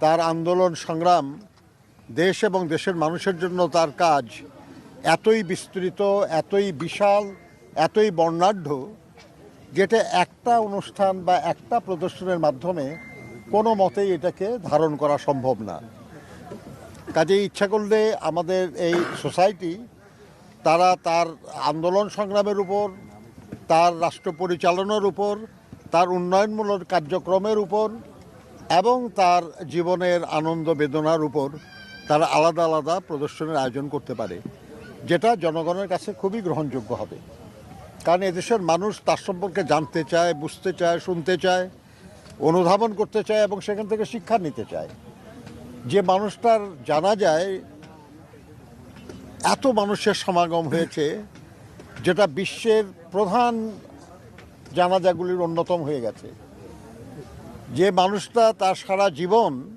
তার আন্দোলন সংগ্রাম দেশ এবং দেশের মানুষের জন্য তার কাজ এতই বিস্তৃত, এতই বিশাল, এতই বর্ণাঢ্য, যেটা একটা অনুষ্ঠান বা একটা প্রদর্শনের মাধ্যমে কোনো মতেই এটাকে ধারণ করা সম্ভব না। কাজে ইচ্ছা করলে আমাদের এই সোসাইটি, তারা তার আন্দোলন সংগ্রামের উপর, তার রাষ্ট্র পরিচালনার উপর, তার উন্নয়নমূলক কার্যক্রমের উপর এবং তার জীবনের আনন্দ বেদনার উপর তারা আলাদা আলাদা প্রদর্শনের আয়োজন করতে পারে, যেটা জনগণের কাছে খুবই গ্রহণযোগ্য হবে। কারণ এদেশের মানুষ তার সম্পর্কে জানতে চায়, বুঝতে চায়, শুনতে চায়, অনুধাবন করতে চায় এবং সেখান থেকে শিক্ষা নিতে চায়। যে মানুষটার জানা যায় এত মানুষের সমাগম হয়েছে, যেটা বিশ্বের প্রধান জানাজাগুলির অন্যতম হয়ে গেছে। যে মানুষটা তার সারা জীবন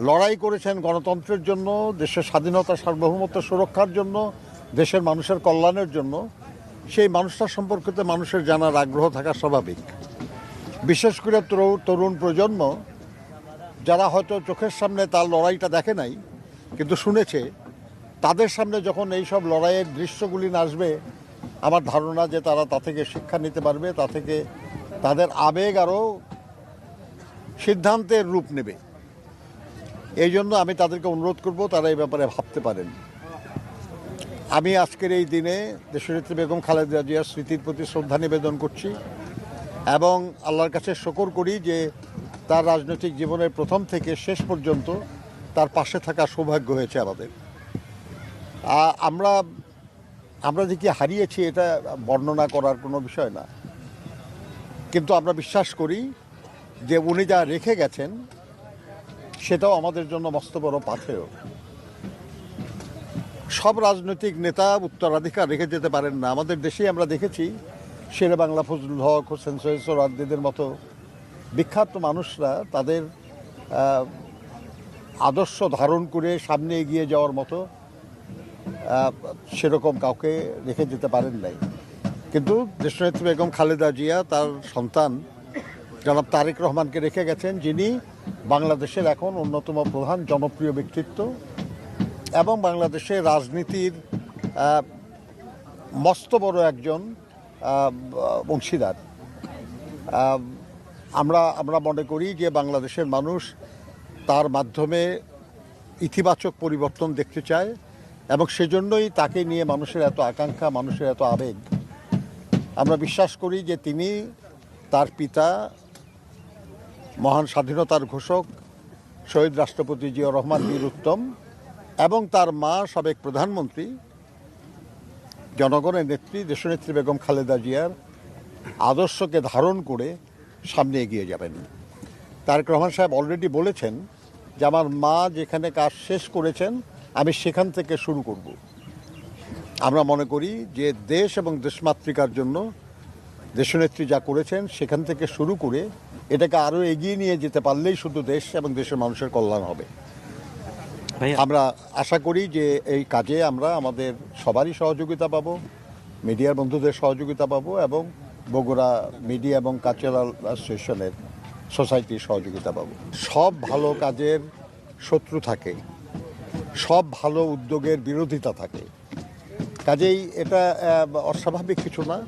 লড়াই করেছেন গণতন্ত্রের জন্য, দেশের স্বাধীনতা, সার্বভৌমত্ব সুরক্ষার জন্য, দেশের মানুষের কল্যাণের জন্য, সেই মানুষটা সম্পর্কিত মানুষের জানার আগ্রহ থাকা স্বাভাবিক। বিশেষ করে তরু- তরুণ প্রজন্ম, যারা হয়তো চোখের সামনে তার লড়াইটা দেখে নাই, কিন্তু শুনেছে, তাদের সামনে যখন এই সব লড়াইয়ের দৃশ্যগুলি আসবে, আমার ধারণা যে তারা তা থেকে শিক্ষা নিতে পারবে, তা থেকে তাদের আবেগ আরও সিদ্ধান্তের রূপ নেবে। এই জন্য আমি তাদেরকে অনুরোধ করব, তারা এই ব্যাপারে ভাবতে পারেন। আমি আজকের এই দিনে দেশনেত্রী বেগম খালেদা জিয়ার স্মৃতির প্রতি শ্রদ্ধা নিবেদন করছি এবং আল্লাহর কাছে শকর করি যে তার রাজনৈতিক জীবনের প্রথম থেকে শেষ পর্যন্ত তার পাশে থাকা সৌভাগ্য হয়েছে আমাদের। আমরা আমরা যে কি হারিয়েছি এটা বর্ণনা করার কোনো বিষয় না। কিন্তু আমরা বিশ্বাস করি যে উনি যা রেখে গেছেন, সেটাও আমাদের জন্য মস্ত বড় পাথেয়। সব রাজনৈতিক নেতা উত্তরাধিকার রেখে যেতে পারেন না। আমাদের দেশেই আমরা দেখেছি শেরে বাংলা, ফজলুল হক, হোসেন সৈয়দ সোহরাদ্দিদের মতো বিখ্যাত মানুষরা তাদের আদর্শ ধারণ করে সামনে এগিয়ে যাওয়ার মতো সেরকম কাউকে রেখে যেতে পারেন নাই। কিন্তু দেশনেত্রী বেগম খালেদা জিয়া, তার সন্তান জনাব তারেক রহমানকে রেখে গেছেন, যিনি বাংলাদেশের এখন অন্যতম প্রধান জনপ্রিয় ব্যক্তিত্ব এবং বাংলাদেশে রাজনীতির মস্ত বড় একজন অংশীদার। আমরা আমরা মনে করি যে বাংলাদেশের মানুষ তার মাধ্যমে ইতিবাচক পরিবর্তন দেখতে চায় এবং সেজন্যই তাকে নিয়ে মানুষের এত আকাঙ্ক্ষা, মানুষের এত আবেগ। আমরা বিশ্বাস করি যে তিনি তার পিতা, মহান স্বাধীনতার ঘোষক, শহীদ রাষ্ট্রপতি জিয়া রহমান বীর উত্তম এবং তার মা সাবেক প্রধানমন্ত্রী, জনগণের নেত্রী, দেশনেত্রী বেগম খালেদা জিয়ার আদর্শকে ধারণ করে সামনে এগিয়ে যাবেন। তারেক রহমান সাহেব অলরেডি বলেছেন যে, আমার মা যেখানে কাজ শেষ করেছেন, আমি সেখান থেকে শুরু করব। আমরা মনে করি যে দেশ এবং দেশমাতৃকার জন্য দেশনেত্রী যা করেছেন সেখান থেকে শুরু করে এটাকে আরও এগিয়ে নিয়ে যেতে পারলেই শুধু দেশ এবং দেশের মানুষের কল্যাণ হবে। আমরা আশা করি যে এই কাজে আমরা আমাদের সবারই সহযোগিতা পাবো মিডিয়ার বন্ধুদের সহযোগিতা পাবো এবং বগুড়া মিডিয়া এবং কালচারাল অ্যাসোসিয়েশনের সোসাইটির সহযোগিতা পাবো। সব ভালো কাজের শত্রু থাকে সব ভালো উদ্যোগের বিরোধিতা থাকে। কাজেই এটা অস্বাভাবিক কিছু না।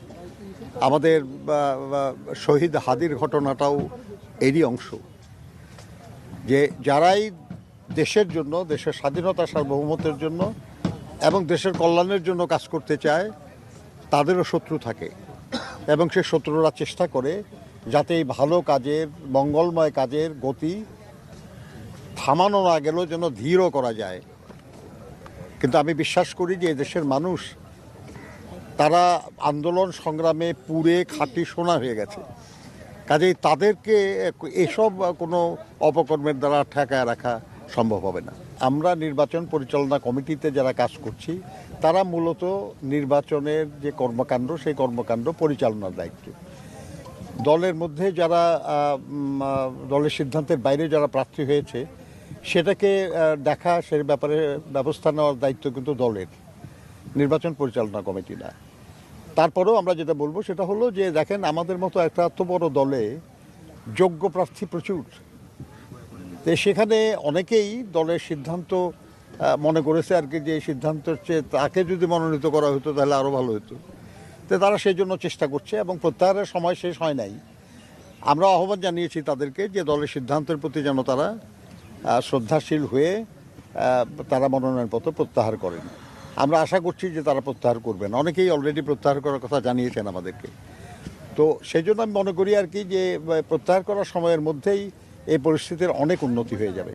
আমাদের শহীদ হাদির ঘটনাটাও এরই অংশ। যে যারাই দেশের জন্য, দেশের স্বাধীনতা সার্বভৌমত্বের জন্য এবং দেশের কল্যাণের জন্য কাজ করতে চায়, তাদেরও শত্রু থাকে। এবং সে শত্রুরা চেষ্টা করে যাতে এই ভালো কাজের, মঙ্গলময় কাজের গতি থামানো না গেলেও যেন ধীরও করা যায়। কিন্তু আমি বিশ্বাস করি যে দেশের মানুষ, তারা আন্দোলন সংগ্রামে পুড়ে খাঁটি সোনা হয়ে গেছে। কাজেই তাদেরকে এসব কোনো অপকর্মের দ্বারা ঠেকায় রাখা সম্ভব হবে না। আমরা নির্বাচন পরিচালনা কমিটিতে যারা কাজ করছি, তারা মূলত নির্বাচনের যে কর্মকাণ্ড, সেই কর্মকাণ্ড পরিচালনার দায়িত্ব। দলের মধ্যে যারা দলের সিদ্ধান্তের বাইরে যারা প্রার্থী হয়েছে সেটাকে দেখা সে ব্যাপারে ব্যবস্থা নেওয়ার দায়িত্ব কিন্তু দলের, নির্বাচন পরিচালনা কমিটি না তারপরেও আমরা যেটা বলব সেটা হলো যে, দেখেন, আমাদের মতো একটা এত বড় দলে যোগ্য প্রার্থী প্রচুর। তো সেখানে অনেকেই দলের সিদ্ধান্ত মনে করেছে আর কি যে সিদ্ধান্ত হচ্ছে তাকে যদি মনোনীত করা হতো তাহলে আরও ভালো হতো। তো তারা সেই জন্য চেষ্টা করছে এবং প্রত্যাহারের সময় শেষ হয় নাই। আমরা আহ্বান জানিয়েছি তাদেরকে যে, দলের সিদ্ধান্তের প্রতি যেন তারা শ্রদ্ধাশীল হয়ে তারা মনোনয়নপত্র প্রত্যাহার করেন। আমরা আশা করছি যে তারা প্রত্যাহার করবেন। অনেকেই অলরেডি প্রত্যাহার করার কথা জানিয়েছেন আমাদেরকে। তো সেই জন্য আমি মনে করি আর কি যে প্রত্যাহার করার সময়ের মধ্যেই এই পরিস্থিতির অনেক উন্নতি হয়ে যাবে।